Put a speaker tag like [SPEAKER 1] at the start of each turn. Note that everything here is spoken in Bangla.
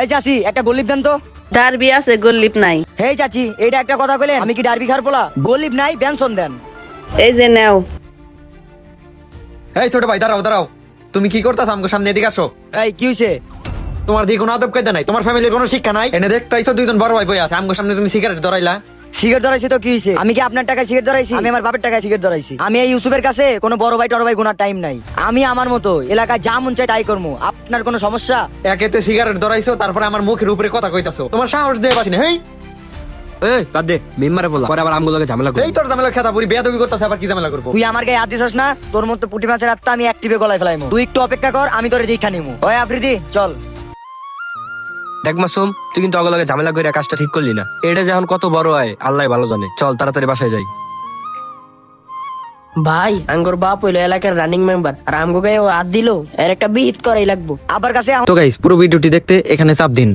[SPEAKER 1] এই চাচি একটা গলিপ দেন তো।
[SPEAKER 2] ডারবি আছে গল্লিপ নাই।
[SPEAKER 1] হে চাচি এটা একটা কথা কইলেন? আমি কি ডারবি খার পোলা? গলিপ নাই বেনসন দেন।
[SPEAKER 2] এই যে নাও।
[SPEAKER 3] এই ছোট ভাই দাঁড়াও দাঁড়াও। তুমি কি করতাছ আমাকে সামনে এদিকে আসো?
[SPEAKER 1] এই কি হইছে?
[SPEAKER 3] তোমার দিকে কোনো আদব কায়দা নাই তোমার ফ্যামিলির কোনো শিক্ষা নাই? এনে দেখ তাই দুইজন বড় ভাই বই আছে আমাকে সামনে তুমি সিগারেট ধরাইলা।
[SPEAKER 1] সিগারেট ধরাইছি তো কি হইছে? আমি কি আপনার টাকায় সিগারেট ধরাইছি? আমি আমার বাপের টাকায় সিগারেট ধরাইছি। আমি এই ইউসুফের কাছে কোনো বড় ভাই টড় ভাই গোনার টাইম নাই। আমি আমার মতো এলাকায় যা মন চাই তাই করব আপনার কোনো সমস্যা?
[SPEAKER 3] একেতে সিগারেট ধরাইছো তারপরে আমার মুখের উপরে কথা কইতাছো। তোমার সাহস দিয়ে পাচ্ছি না হেই!
[SPEAKER 4] এই বাদ দে মিম্মারে বললাম পরে আবার আমগুলোকে ঝামেলা
[SPEAKER 3] এই তোর ঝামেলা খেতা পুরি বেয়াদবি করতেছে আবার কি ঝামেলা করব?
[SPEAKER 1] তুই আমার গায়ে হাত দিছস না? তোর মতো পুটি মাছের আমি অ্যাক্টিভে গলায় ফেলাইমু। তুই একটু অপেক্ষা কর আমি তোরে দীক্ষা নিমু। ওই আফ্রিদি চল।
[SPEAKER 4] দেখ মাসুম তুই কিন্তু অগলগে ঝামেলা করে কাজটা ঠিক করলি না। এটা যখন কত বড় হয় আল্লাহ ভালো জানে। চল তাড়াতাড়ি বাসায় যাই।
[SPEAKER 5] ভাই আঙ্গুর বাপ হইল এলাকার রানিং মেম্বার আর আমগো গায়ে ও হাত দিল এর একটা বিহিত করাই লাগবো।
[SPEAKER 1] আবার কাছে
[SPEAKER 3] তো গাইস পুরো ভিডিওটি দেখতে এখানে চাপ দিন।